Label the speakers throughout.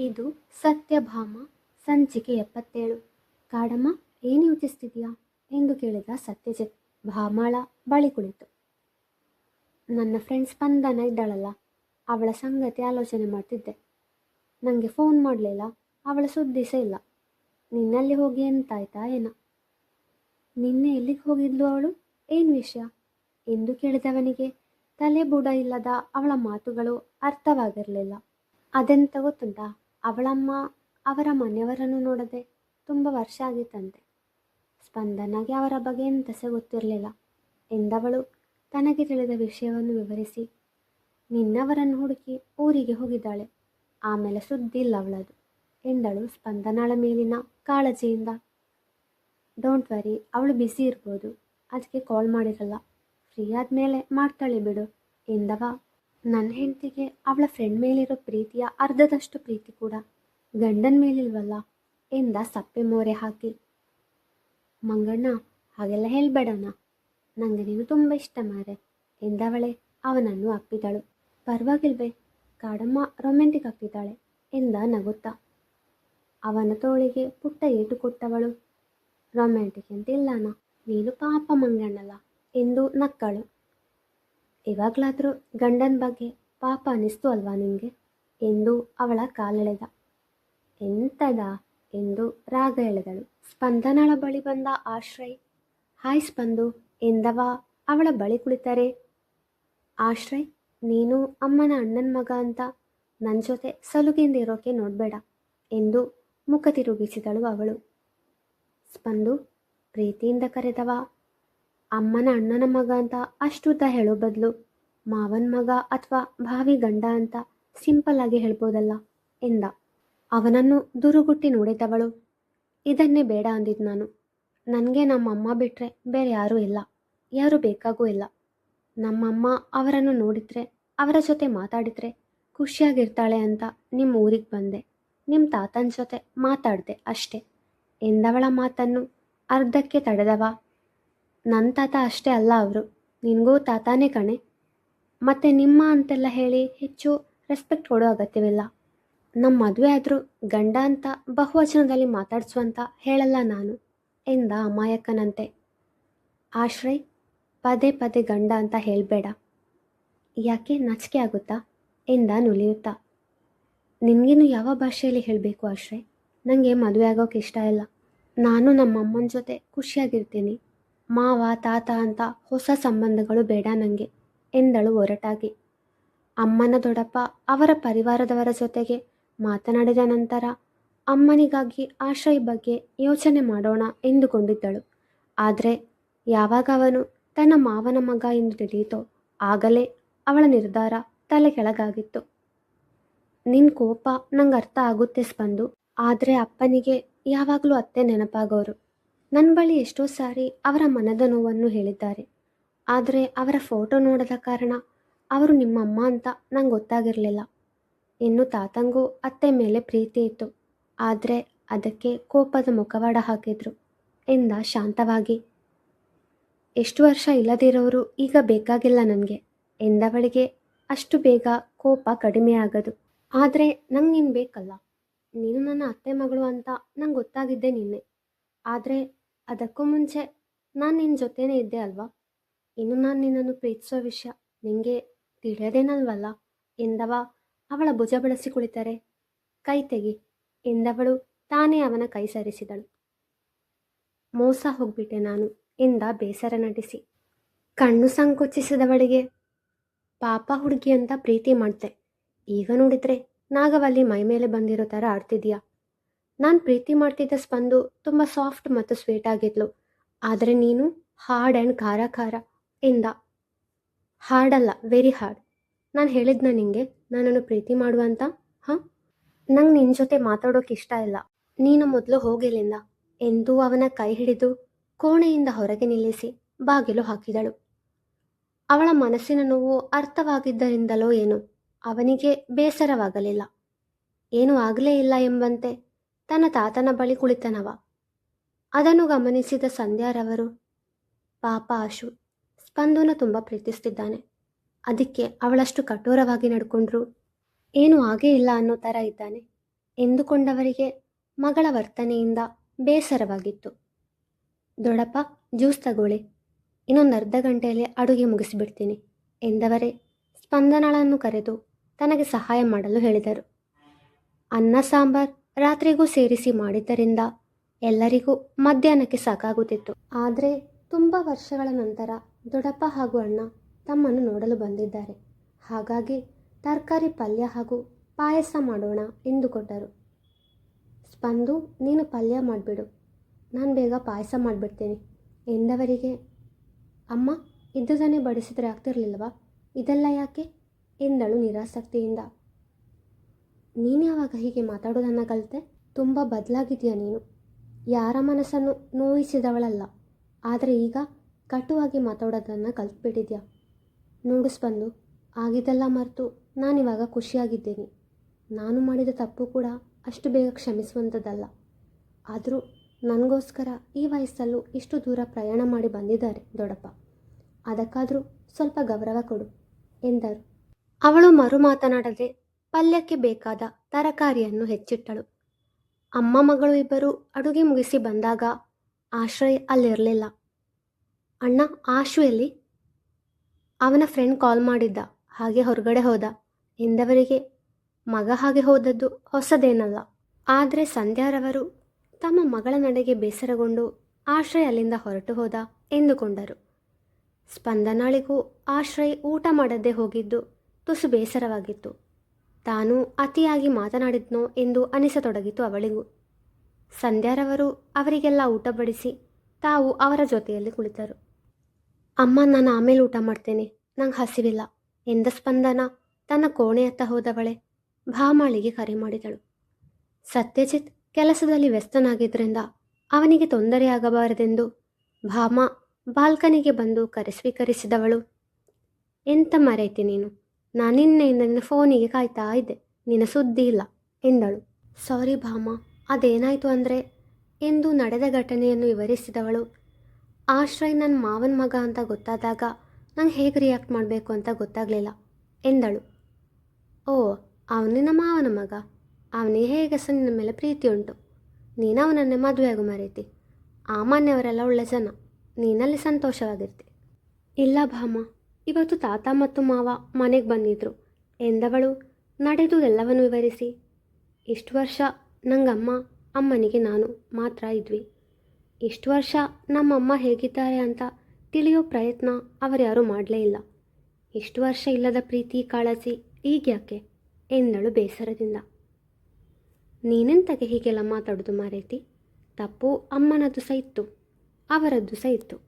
Speaker 1: ಇದು ಸತ್ಯಭಾಮ, ಸಂಚಿಕೆ ಎಪ್ಪತ್ತೇಳು. ಕಾಡಮ್ಮ, ಏನು ಯೋಚಿಸ್ತಿದೀಯಾ? ಎಂದು ಕೇಳಿದ ಸತ್ಯಜಿತ್, ಭಾಮಾಳ ಬಳಿ ಕುಳಿತು. ನನ್ನ ಫ್ರೆಂಡ್ ಸ್ಪಂದನ ಇದ್ದಾಳಲ್ಲ, ಅವಳ ಸಂಗತಿ ಆಲೋಚನೆ ಮಾಡ್ತಿದ್ದೆ. ನನಗೆ ಫೋನ್ ಮಾಡಲಿಲ್ಲ, ಅವಳ ಸುದ್ದಿ ಸಹ ಇಲ್ಲ. ನಿನ್ನಲ್ಲಿ ಹೋಗಿ ಎಂತಾಯ್ತಾ ಏನ? ನಿನ್ನೆ ಎಲ್ಲಿಗೆ ಹೋಗಿದ್ಲು ಅವಳು? ಏನು ವಿಷಯ? ಎಂದು ಕೇಳಿದವನಿಗೆ ತಲೆ ಬುಡ ಇಲ್ಲದ ಅವಳ ಮಾತುಗಳು ಅರ್ಥವಾಗಿರಲಿಲ್ಲ. ಅದೆಂತ ಗೊತ್ತುಂಟಾ? ಅವಳಮ್ಮ ಅವರ ಮನೆಯವರನ್ನು ನೋಡದೆ ತುಂಬ ವರ್ಷ ಆಗಿತ್ತಂತೆ. ಸ್ಪಂದನಾಗಿ ಅವರ ಬಗ್ಗೆ ಎಂತಸೆ ಗೊತ್ತಿರಲಿಲ್ಲ. ಎಂದವಳು ತನಗೆ ತಿಳಿದ ವಿಷಯವನ್ನು ವಿವರಿಸಿ, ನಿನ್ನವರನ್ನು ಹುಡುಕಿ ಊರಿಗೆ ಹೋಗಿದ್ದಾಳೆ. ಆಮೇಲೆ ಸುದ್ದಿ ಇಲ್ಲ ಅವಳದು ಎಂದಳು ಸ್ಪಂದನಾಳ ಮೇಲಿನ ಕಾಳಜಿಯಿಂದ. ಡೋಂಟ್ ವರಿ ಅವಳು ಬಿಸಿ ಇರ್ಬೋದು. ಅದಕ್ಕೆ ಕಾಲ್ ಮಾಡಿರಲ್ಲ. ಫ್ರೀ ಆದಮೇಲೆ ಮಾಡ್ತಾಳೆ ಬಿಡು ಎಂದವ. ನನ್ನ ಹೆಂಡತಿಗೆ ಅವಳ ಫ್ರೆಂಡ್ ಮೇಲಿರೋ ಪ್ರೀತಿಯ ಅರ್ಧದಷ್ಟು ಪ್ರೀತಿ ಕೂಡ ಗಂಡನ ಮೇಲಿಲ್ವಲ್ಲ ಎಂದ ಸಪ್ಪೆ ಮೋರೆ ಹಾಕಿ. ಮಂಗಣ್ಣ, ಹಾಗೆಲ್ಲ ಹೇಳ್ಬೇಡಣ್ಣ. ನನಗೆ ನೀನು ತುಂಬ ಇಷ್ಟ ಮಾರೆ ಎಂದವಳೆ ಅವನನ್ನು ಅಪ್ಪಿದಳು. ಪರವಾಗಿಲ್ವೇ, ಕಾಡಮ್ಮ ರೊಮ್ಯಾಂಟಿಕ್ ಆಗ್ತಿದ್ದಾಳೆ ಎಂದ ನಗುತ್ತಾ. ಅವನ ತೋಳಿಗೆ ಪುಟ್ಟ ಏಟು ಕೊಟ್ಟವಳು. ರೊಮ್ಯಾಂಟಿಕ್ ಅಂತ ಇಲ್ಲಣ್ಣ ನೀನು ಪಾಪ ಮಂಗಣ್ಣಲ್ಲ ಎಂದು ನಕ್ಕಳು. ಇವಾಗಲಾದರೂ ಗಂಡನ ಬಗ್ಗೆ ಪಾಪ ಅನ್ನಿಸ್ತು ಅಲ್ವಾ ನಿನಗೆ ಎಂದು ಅವಳ ಕಾಲೆಳೆದ. ಎಂತದ? ಎಂದು ರಾಗ ಎಳೆದಳು. ಸ್ಪಂದನಳ ಬಳಿ ಬಂದ ಆಶ್ರಯ್. ಹಾಯ್ ಸ್ಪಂದು, ಎಂದವ ಅವಳ ಬಳಿ ಕುಳಿತರೆ. ಆಶ್ರಯ್, ನೀನು ಅಮ್ಮನ ಅಣ್ಣನ ಮಗ ಅಂತ ನನ್ನ ಜೊತೆ ಸಲುಗೆಯಿಂದ ಇರೋಕೆ ನೋಡಬೇಡ ಎಂದು ಮುಖ ತಿರುಗಿಸಿದಳು ಅವಳು. ಸ್ಪಂದು, ಪ್ರೀತಿಯಿಂದ ಕರೆದವ ಅಮ್ಮನ ಅಣ್ಣನ ಮಗ ಅಂತ ಅಷ್ಟುತ ಹೇಳೋ ಬದಲು ಮಾವನ ಮಗ ಅಥವಾ ಭಾವಿ ಗಂಡ ಅಂತ ಸಿಂಪಲ್ ಆಗಿ ಹೇಳ್ಬೋದಲ್ಲ ಎಂದ. ಅವನನ್ನು ದುರುಗುಟ್ಟಿ ನೋಡಿದವಳು. ಇದನ್ನೇ ಬೇಡ ಅಂದಿದ್ದು ನಾನು. ನನಗೆ ನಮ್ಮಮ್ಮ ಬಿಟ್ಟರೆ ಬೇರೆ ಯಾರೂ ಇಲ್ಲ. ಯಾರೂ ಬೇಕಾಗೂ ಇಲ್ಲ. ನಮ್ಮಮ್ಮ ಅವರನ್ನು ನೋಡಿದರೆ, ಅವರ ಜೊತೆ ಮಾತಾಡಿದರೆ ಖುಷಿಯಾಗಿರ್ತಾಳೆ ಅಂತ ನಿಮ್ಮ ಊರಿಗೆ ಬಂದೆ. ನಿಮ್ಮ ತಾತನ ಜೊತೆ ಮಾತಾಡಿದೆ ಅಷ್ಟೇ. ಎಂದವಳ ಮಾತನ್ನು ಅರ್ಧಕ್ಕೆ ತಡೆದವ ನನ್ನ ತಾತ ಅಷ್ಟೇ ಅಲ್ಲ ಅವರು. ನಿನಗೂ ತಾತಾನೇ ಕಣೆ. ಮತ್ತು ನಿಮ್ಮ ಅಂತೆಲ್ಲ ಹೇಳಿ ಹೆಚ್ಚು ರೆಸ್ಪೆಕ್ಟ್ ಕೊಡೋ ಅಗತ್ಯವಿಲ್ಲ. ನಮ್ಮ ಮದುವೆ ಆದರೂ ಗಂಡ ಅಂತ ಬಹುವಚನದಲ್ಲಿ ಮಾತಾಡಿಸುವಂತ ಹೇಳಲ್ಲ ನಾನು, ಎಂದ ಅಮಾಯಕನಂತೆ. ಆಶ್ರಯ್, ಪದೇ ಪದೇ ಗಂಡ ಅಂತ ಹೇಳಬೇಡ. ಯಾಕೆ ನಚಿಕೆ ಆಗುತ್ತಾ, ಎಂದ ನುಲಿಯುತ್ತಾ. ನಿನಗೇನು ಯಾವ ಭಾಷೆಯಲ್ಲಿ ಹೇಳಬೇಕು ಆಶ್ರಯ್? ನನಗೆ ಮದುವೆ ಆಗೋಕೆ ಇಷ್ಟ ಇಲ್ಲ. ನಾನು ನಮ್ಮಮ್ಮನ ಜೊತೆ ಖುಷಿಯಾಗಿರ್ತೀನಿ. ಮಾವ, ತಾತ ಅಂತ ಹೊಸ ಸಂಬಂಧಗಳು ಬೇಡ ನನಗೆ ಎಂದಳು ಒರಟಾಗಿ. ಅಮ್ಮನ ದೊಡ್ಡಪ್ಪ ಅವರ ಪರಿವಾರದವರ ಜೊತೆಗೆ ಮಾತನಾಡಿದ ನಂತರ ಅಮ್ಮನಿಗಾಗಿ ಆಶ್ರಯ ಬಗ್ಗೆ ಯೋಚನೆ ಮಾಡೋಣ ಎಂದುಕೊಂಡಿದ್ದಳು. ಆದರೆ ಯಾವಾಗ ಅವನು ತನ್ನ ಮಾವನ ಮಗ ಎಂದು ತಿಳಿಯಿತೋ ಆಗಲೇ ಅವಳ ನಿರ್ಧಾರ ತಲೆ ಕೆಳಗಾಗಿತ್ತು. ನಿನ್ನ ಕೋಪ ನಂಗೆ ಅರ್ಥ ಆಗುತ್ತೆ ಸ್ಪಂದು, ಆದರೆ ಅಪ್ಪನಿಗೆ ಯಾವಾಗಲೂ ಅತ್ತೆ ನೆನಪಾಗೋರು. ನನ್ನ ಬಳಿ ಎಷ್ಟೋ ಸಾರಿ ಅವರ ಮನದ ನೋವನ್ನು ಹೇಳಿದ್ದಾರೆ. ಆದರೆ ಅವರ ಫೋಟೋ ನೋಡದ ಕಾರಣ ಅವರು ನಿಮ್ಮಮ್ಮ ಅಂತ ನಂಗೆ ಗೊತ್ತಾಗಿರಲಿಲ್ಲ. ಇನ್ನು ತಾತಂಗೂ ಅತ್ತೆ ಮೇಲೆ ಪ್ರೀತಿ ಇತ್ತು. ಆದರೆ ಅದಕ್ಕೆ ಕೋಪದ ಮುಖವಾಡ ಹಾಕಿದ್ರು. ಎಂದ ಶಾಂತವಾಗಿ, ಎಷ್ಟು ವರ್ಷ ಇಲ್ಲದಿರೋರು ಈಗ ಬೇಕಾಗಿಲ್ಲ ನನಗೆ. ಎಂದವಳಿಗೆ ಅಷ್ಟು ಬೇಗ ಕೋಪ ಕಡಿಮೆ ಆಗದು. ಆದರೆ ನಂಗೆ ನೀನು ಬೇಕಲ್ಲ. ನೀನು ನನ್ನ ಅತ್ತೆ ಮಗಳು ಅಂತ ನಂಗೆ ಗೊತ್ತಾಗಿದ್ದೆ ನಿನ್ನೆ. ಆದರೆ ಅದಕ್ಕೂ ಮುಂಚೆ ನಾನು ನಿನ್ನ ಜೊತೆನೇ ಇದ್ದೆ ಅಲ್ವಾ? ಇನ್ನು ನಾನು ನಿನ್ನನ್ನು ಪ್ರೀತಿಸೋ ವಿಷಯ ನಿನಗೆ ತಿಳಿಯೋದೇನಲ್ವಲ್ಲ? ಎಂದವ ಅವಳ ಭುಜ ಬಳಸಿ ಕುಳಿತರೆ. ಕೈ ತೆಗಿ, ಎಂದವಳು ತಾನೇ ಅವನ ಕೈ ಸರಿಸಿದಳು. ಮೋಸ ಹೋಗ್ಬಿಟ್ಟೆ ನಾನು, ಎಂದ ಬೇಸರ ನಟಿಸಿ. ಕಣ್ಣು ಸಂಕುಚಿಸಿದವಳಿಗೆ, ಪಾಪ ಹುಡುಗಿ ಅಂತ ಪ್ರೀತಿ ಮಾಡ್ತೆ. ಈಗ ನೋಡಿದ್ರೆ ನಾಗವಲ್ಲಿ ಮೈ ಮೇಲೆ ಬಂದಿರೋ ಥರ ಆಡ್ತಿದ್ಯಾ? ನಾನು ಪ್ರೀತಿ ಮಾಡ್ತಿದ್ದ ಸ್ಪಂದು ತುಂಬ ಸಾಫ್ಟ್ ಮತ್ತು ಸ್ವೀಟ್ ಆಗಿದ್ಲು. ಆದರೆ ನೀನು ಹಾರ್ಡ್ ಆ್ಯಂಡ್ ಖಾರ ಖಾರ ಎಂದ ಹಾರ್ಡಲ್ಲ ವೆರಿ ಹಾರ್ಡ್ ನಾನು ಹೇಳಿದ್ನ ನಿಂಗೆ, ನನ್ನನ್ನು ಪ್ರೀತಿ ಮಾಡುವಂತ ಹಾಂ? ನಂಗೆ ನಿನ್ನ ಜೊತೆ ಮಾತಾಡೋಕೆ ಇಷ್ಟ ಇಲ್ಲ. ನೀನು ಮೊದಲು ಹೋಗಿಲ್ಲಿಂದ. ಎಂದು ಅವನ ಕೈ ಹಿಡಿದು ಕೋಣೆಯಿಂದ ಹೊರಗೆ ನಿಲ್ಲಿಸಿ ಬಾಗಿಲು ಹಾಕಿದಳು. ಅವಳ ಮನಸ್ಸಿನ ನೋವು ಅರ್ಥವಾಗಿದ್ದರಿಂದಲೋ ಏನೋ, ಅವನಿಗೆ ಬೇಸರವಾಗಲಿಲ್ಲ. ಏನೂ ಆಗಲೇ ಇಲ್ಲ ಎಂಬಂತೆ ತನ್ನ ತಾತನ ಬಳಿ ಕುಳಿತನವ. ಅದನ್ನು ಗಮನಿಸಿದ ಸಂಧ್ಯಾರವರು, ಪಾಪ ಅಶು, ಸ್ಪಂದನ ತುಂಬ ಪ್ರೀತಿಸ್ತಿದ್ದಾನೆ. ಅದಕ್ಕೆ ಅವಳಷ್ಟು ಕಠೋರವಾಗಿ ನಡ್ಕೊಂಡ್ರು. ಏನೂ ಹಾಗೇ ಇಲ್ಲ ಅನ್ನೋ ಥರ ಇದ್ದಾನೆ. ಎಂದುಕೊಂಡವರಿಗೆ ಮಗಳ ವರ್ತನೆಯಿಂದ ಬೇಸರವಾಗಿತ್ತು. ದೊಡಪ್ಪ, ಜ್ಯೂಸ್ ತಗೊಳ್ಳಿ. ಇನ್ನೊಂದು ಅರ್ಧ ಗಂಟೆಯಲ್ಲಿ ಅಡುಗೆ ಮುಗಿಸಿಬಿಡ್ತೀನಿ ಎಂದವರೇ ಸ್ಪಂದನಳನ್ನು ಕರೆದು ತನಗೆ ಸಹಾಯ ಮಾಡಲು ಹೇಳಿದರು. ಅನ್ನ, ಸಾಂಬಾರ್ ರಾತ್ರಿಗೂ ಸೇರಿಸಿ ಮಾಡಿದ್ದರಿಂದ ಎಲ್ಲರಿಗೂ ಮಧ್ಯಾಹ್ನಕ್ಕೆ ಸಾಕಾಗುತ್ತಿತ್ತು. ಆದರೆ ತುಂಬ ವರ್ಷಗಳ ನಂತರ ದೊಡ್ಡಪ್ಪ ಹಾಗೂ ಅಣ್ಣ ತಮ್ಮನ್ನು ನೋಡಲು ಬಂದಿದ್ದಾರೆ. ಹಾಗಾಗಿ ತರಕಾರಿ ಪಲ್ಯ ಹಾಗೂ ಪಾಯಸ ಮಾಡೋಣ ಎಂದುಕೊಂಡರು ಸ್ಪಂದು, ನೀನು ಪಲ್ಯ ಮಾಡಿಬಿಡು. ನಾನು ಬೇಗ ಪಾಯಸ ಮಾಡಿಬಿಡ್ತೀನಿ ಎಂದವರಿಗೆ, ಅಮ್ಮ, ಇದ್ದುದನ್ನೇ ಬಡಿಸಿದರೆ ಆಗ್ತಿರ್ಲಿಲ್ವಾ? ಇದೆಲ್ಲ ಯಾಕೆ? ಎಂದಳು ನಿರಾಸಕ್ತಿಯಿಂದ. ನೀನು ಯಾವಾಗ ಹೀಗೆ ಮಾತಾಡೋದನ್ನು ಕಲಿತೆ? ತುಂಬ ಬದಲಾಗಿದೆಯಾ ನೀನು? ಯಾರ ಮನಸ್ಸನ್ನು ನೋಯಿಸಿದವಳಲ್ಲ. ಆದರೆ ಈಗ ಕಟುವಾಗಿ ಮಾತಾಡೋದನ್ನು ಕಲ್ತ್ಬಿಟ್ಟಿದ್ಯಾ? ನೋಡಿಸ್ಬಂದು ಆಗಿದ್ದೆಲ್ಲ ಮರೆತು ನಾನಿವಾಗ ಖುಷಿಯಾಗಿದ್ದೇನೆ. ನಾನು ಮಾಡಿದ ತಪ್ಪು ಕೂಡ ಅಷ್ಟು ಬೇಗ ಕ್ಷಮಿಸುವಂಥದ್ದಲ್ಲ. ಆದರೂ ನನಗೋಸ್ಕರ ಈ ವಯಸ್ಸಲ್ಲೂ ಇಷ್ಟು ದೂರ ಪ್ರಯಾಣ ಮಾಡಿ ಬಂದಿದ್ದಾರೆ ದೊಡ್ಡಪ್ಪ. ಅದಕ್ಕಾದರೂ ಸ್ವಲ್ಪ ಗೌರವ ಕೊಡು ಎಂದರು. ಅವಳು ಮರು ಮಾತನಾಡದೆ ಪಲ್ಯಕ್ಕೆ ಬೇಕಾದ ತರಕಾರಿಯನ್ನು ಹೆಚ್ಚಿಟ್ಟಳು. ಅಮ್ಮ ಮಗಳು ಇಬ್ಬರು ಅಡುಗೆ ಮುಗಿಸಿ ಬಂದಾಗ ಆಶ್ರಯ್ ಅಲ್ಲಿರಲಿಲ್ಲ. ಅಣ್ಣ ಆಶು ಎಲ್ಲಿ ಅವನ ಫ್ರೆಂಡ್ ಕಾಲ್ ಮಾಡಿದ್ದ. ಹಾಗೆ ಹೊರಗಡೆ ಹೋದ. ಎಂದವರಿಗೆ ಮಗ ಹಾಗೆ ಹೋದದ್ದು ಹೊಸದೇನಲ್ಲ. ಆದರೆ ಸಂಧ್ಯಾರವರು ತಮ್ಮ ಮಗಳ ನಡೆಗೆ ಬೇಸರಗೊಂಡು ಆಶ್ರಯ್ ಅಲ್ಲಿಂದ ಹೊರಟು ಹೋದ ಎಂದುಕೊಂಡರು. ಸ್ಪಂದನಾಳಿಗೂ ಆಶ್ರಯ್ ಊಟ ಮಾಡದೆ ಹೋಗಿದ್ದು ತುಸು ಬೇಸರವಾಗಿತ್ತು. ತಾನು ಅತಿಯಾಗಿ ಮಾತನಾಡಿದ್ನೋ ಎಂದು ಅನಿಸತೊಡಗಿತು ಅವಳಿಗೂ. ಸಂಧ್ಯಾರವರು ಅವರಿಗೆಲ್ಲ ಊಟ ಬಡಿಸಿ ತಾವು ಅವರ ಜೊತೆಯಲ್ಲಿ ಕುಳಿತರು. ಅಮ್ಮ, ನಾನು ಆಮೇಲೆ ಊಟ ಮಾಡ್ತೇನೆ, ನಂಗೆ ಹಸಿವಿಲ್ಲ ಎಂದ ಸ್ಪಂದನ ತನ್ನ ಕೋಣೆಯತ್ತ ಹೋದವಳೆ ಭಾಮಾಳಿಗೆ ಕರೆ ಮಾಡಿದಳು. ಸತ್ಯಜಿತ್ ಕೆಲಸದಲ್ಲಿ ವ್ಯಸ್ತನಾಗಿದ್ದರಿಂದ ಅವನಿಗೆ ತೊಂದರೆಯಾಗಬಾರದೆಂದು ಭಾಮ ಬಾಲ್ಕನಿಗೆ ಬಂದು ಕರೆ ಸ್ವೀಕರಿಸಿದವಳು, ಎಂತ ಮರೈತಿ ನೀನು? ನಾನು ನಿನ್ನೆಯಿಂದ ನಿನ್ನ ಫೋನಿಗೆ ಕಾಯ್ತಾ ಇದ್ದೆ. ನಿನ್ನ ಸುದ್ದಿ ಇಲ್ಲ, ಎಂದಳು. ಸಾರಿ ಭಾಮ, ಅದೇನಾಯಿತು ಅಂದರೆ? ಎಂದು ನಡೆದ ಘಟನೆಯನ್ನು ವಿವರಿಸಿದವಳು. ಆಶ್ರಯ್ ನನ್ನ ಮಾವನ ಮಗ ಅಂತ ಗೊತ್ತಾದಾಗ ನಂಗೆ ಹೇಗೆ ರಿಯಾಕ್ಟ್ ಮಾಡಬೇಕು ಅಂತ ಗೊತ್ತಾಗಲಿಲ್ಲ, ಎಂದಳು. ಓ ಅವನಿನ ಮಾವನ ಮಗ? ಅವನಿಗೆ ಹೇಗೆ ಸಹ ನಿನ್ನ ಮೇಲೆ ಪ್ರೀತಿ ಉಂಟು? ನೀನು ಅವನನ್ನೇ ಮದುವೆಯಾಗು ಮರೀತಿ. ಆ ಮನೆಯವರೆಲ್ಲ ಒಳ್ಳೆ ಜನ. ನೀನಲ್ಲಿ ಸಂತೋಷವಾಗಿರ್ತಿ. ಇಲ್ಲ ಭಾಮ ಇವತ್ತು ತಾತ ಮತ್ತು ಮಾವ ಮನೆಗೆ ಬಂದಿದ್ರು. ಎಂದವಳು? ನಡೆದುದೆಲ್ಲವನ್ನು ವಿವರಿಸಿ. ಇಷ್ಟು ವರ್ಷ ನಂಗಮ್ಮ, ಅಮ್ಮನಿಗೆ ನಾನು ಮಾತ್ರ ಇದ್ವಿ. ಇಷ್ಟು ವರ್ಷ ನಮ್ಮಮ್ಮ ಹೇಗಿದ್ದಾರೆ ಅಂತ ತಿಳಿಯೋ ಪ್ರಯತ್ನ ಅವರ್ಯಾರೂ ಮಾಡಲೇ ಇಲ್ಲ. ಇಷ್ಟು ವರ್ಷ ಇಲ್ಲದ ಪ್ರೀತಿ ಕಾಳಜಿ ಈಗ್ಯಾಕೆ? ಎಂದಳು ಬೇಸರದಿಂದ. ನೀನೆಂತಗೆ ಹೀಗೆಲ್ಲ ಮಾತಾಡೋದು ಮಾರೈತಿ? ತಪ್ಪು ಅಮ್ಮನದ್ದು ಸಹ ಇತ್ತು, ಅವರದ್ದು ಸಹ ಇತ್ತು.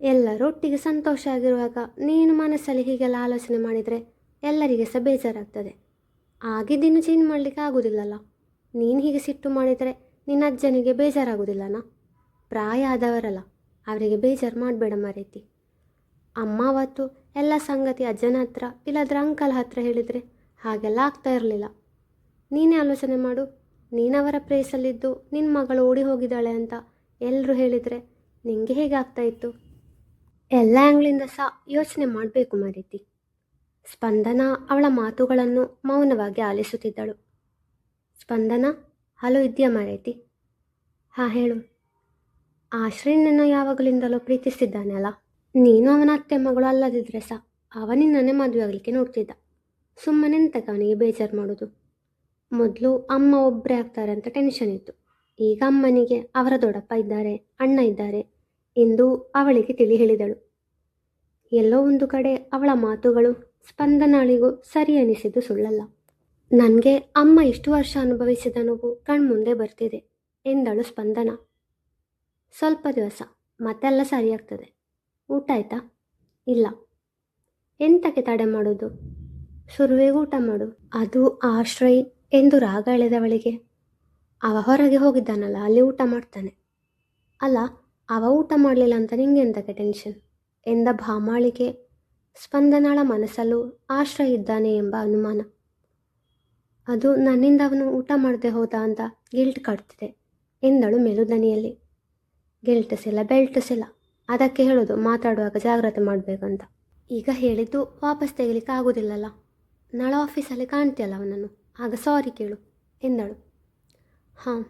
Speaker 1: ಎಲ್ಲರೊಟ್ಟಿಗೆ ಸಂತೋಷ ಆಗಿರುವಾಗ ನೀನು ಮನಸ್ಸಲ್ಲಿ ಹೀಗೆಲ್ಲ ಆಲೋಚನೆ ಮಾಡಿದರೆ ಎಲ್ಲರಿಗೆ ಸಹ ಬೇಜಾರಾಗ್ತದೆ. ಆಗಿದ್ದೀನು ಚೇಂಜ್ ಮಾಡಲಿಕ್ಕೆ ಆಗೋದಿಲ್ಲಲ್ಲ. ನೀನು ಹೀಗೆ ಸಿಟ್ಟು ಮಾಡಿದರೆ ನಿನ್ನ ಅಜ್ಜನಿಗೆ ಬೇಜಾರಾಗೋದಿಲ್ಲನ? ಪ್ರಾಯ ಆದವರಲ್ಲ, ಅವರಿಗೆ ಬೇಜಾರು ಮಾಡಬೇಡ ಮರೀತಿ. ಅಮ್ಮ ಅವತ್ತು ಎಲ್ಲ ಸಂಗತಿ ಅಜ್ಜನ ಹತ್ರ ಇಲ್ಲಾದ್ರೆ ಅಂಕಲ್ ಹತ್ರ ಹೇಳಿದರೆ ಹಾಗೆಲ್ಲ ಆಗ್ತಾ ಇರಲಿಲ್ಲ. ನೀನೇ ಆಲೋಚನೆ ಮಾಡು ನೀನವರ ಪ್ರೇಸಲ್ಲಿದ್ದು ನಿನ್ನ ಮಗಳು ಓಡಿ ಹೋಗಿದ್ದಾಳೆ ಅಂತ ಎಲ್ಲರೂ ಹೇಳಿದರೆ ನಿಂಗೆ ಹೇಗೆ ಆಗ್ತಾ ಇತ್ತು? ಎಲ್ಲ ಆ್ಯಂಗ್ಲಿಂದ ಸಹ ಯೋಚನೆ ಮಾಡಬೇಕು ಮಾರೀತಿ. ಸ್ಪಂದನ ಅವಳ ಮಾತುಗಳನ್ನು ಮೌನವಾಗಿ ಆಲಿಸುತ್ತಿದ್ದಳು. ಸ್ಪಂದನ, ಹಲೋ ಇದೆಯಾ ಮಾರೀತಿ? ಹಾಂ, ಹೇಳು. ಆಶ್ರಯನನ್ನು ಯಾವಾಗಲಿಂದಲೋ ಪ್ರೀತಿಸ್ತಿದ್ದಾನೆ ಅಲ್ಲ? ನೀನು ಅವನ ಅತ್ತೆ ಮಗಳು ಅಲ್ಲದಿದ್ರೆ ಸಹ ಅವನಿನ್ನನ್ನೇ ಮದುವೆ ಆಗಲಿಕ್ಕೆ ನೋಡ್ತಿದ್ದ. ಸುಮ್ಮನೆ ಎಂತಕ್ಕೆ ಅವನಿಗೆ ಬೇಜಾರು ಮಾಡೋದು? ಮೊದಲು ಅಮ್ಮ ಒಬ್ಬರೇ ಆಗ್ತಾರೆ ಅಂತ ಟೆನ್ಷನ್ ಇತ್ತು. ಈಗ ಅಮ್ಮನಿಗೆ ಅವರ ದೊಡ್ಡಪ್ಪ ಇದ್ದಾರೆ, ಅಣ್ಣ ಇದ್ದಾರೆ ಎಂದು ಅವಳಿಗೆ ತಿಳಿ ಹೇಳಿದಳು ಎಲ್ಲೋ ಒಂದು ಕಡೆ ಅವಳ ಮಾತುಗಳು ಸ್ಪಂದನಾಳಿಗೂ ಸರಿ ಅನಿಸಿದ್ದು ಸುಳ್ಳಲ್ಲ. ನನಗೆ ಅಮ್ಮ ಇಷ್ಟು ವರ್ಷ ಅನುಭವಿಸಿದ ನೋವು ಕಣ್ಮುಂದೆ ಬರ್ತಿದೆ ಎಂದಳು ಸ್ಪಂದನ. ಸ್ವಲ್ಪ ದಿವಸ, ಮತ್ತೆಲ್ಲ ಸರಿಯಾಗ್ತದೆ. ಊಟ ಆಯ್ತಾ? ಇಲ್ಲ. ಎಂತಕ್ಕೆ ತಡೆ ಮಾಡೋದು? ಶುರುವಿಗೆ ಊಟ ಮಾಡು. ಅದು ಆಶ್ರಯ್ ಎಂದು ರಾಗ ಎಳೆದವಳಿಗೆ. ಅವ ಹೊರಗೆ ಹೋಗಿದ್ದಾನಲ್ಲ, ಅಲ್ಲಿ ಊಟ ಮಾಡ್ತಾನೆ. ಅಲ್ಲ ಅವ ಊಟ ಮಾಡಲಿಲ್ಲ ಅಂತ ನಿಂಗೆ ಎಂತಕ್ಕೆ ಟೆನ್ಷನ್ ಎಂದ ಭಾಮಾಳಿಗೆ ಸ್ಪಂದನಾಳ ಮನಸ್ಸಲ್ಲೂ ಆಶ್ರಯ ಇದ್ದಾನೆ ಎಂಬ ಅನುಮಾನ. ಅದು ನನ್ನಿಂದ ಅವನು ಊಟ ಮಾಡದೆ ಹೋದ ಅಂತ ಗಿಲ್ಟ್ ಕಾಡ್ತಿದೆ ಎಂದಳು ಮೆಲುದನಿಯಲ್ಲಿ. ಗಿಲ್ಟಿಸಿಲ್ಲ ಬೆಲ್ಟಿಸಿಲ್ಲ ಅದಕ್ಕೆ ಹೇಳೋದು ಮಾತಾಡುವಾಗ ಜಾಗ್ರತೆ ಮಾಡಬೇಕಂತ ಈಗ ಹೇಳಿದ್ದು ವಾಪಸ್ ತೆಗಿಲಿಕ್ಕೆ ಆಗೋದಿಲ್ಲಲ್ಲ. ನಾಳೆ ಆಫೀಸಲ್ಲಿ ಕಾಣ್ತೀಯಲ್ಲ ಅವನನ್ನು. ಆಗ ಸಾರಿ ಕೇಳು ಎಂದಳು. ಹಾಂ,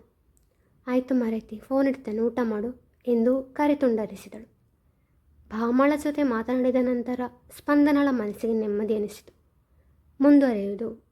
Speaker 1: ಆಯಿತು ಮಾರೈತಿ ಫೋನ್ ಇಡ್ತೇನೆ, ಊಟ ಮಾಡು. ಎಂದು ಕರೆತುಂಡರಿಸಿದಳು. ಭಾಮಳ ಜೊತೆ ಮಾತನಾಡಿದ ನಂತರ ಸ್ಪಂದನಳ ಮನಸ್ಸಿಗೆ ನೆಮ್ಮದಿ ಅನಿಸಿತು ಮುಂದುವರೆಯುವುದು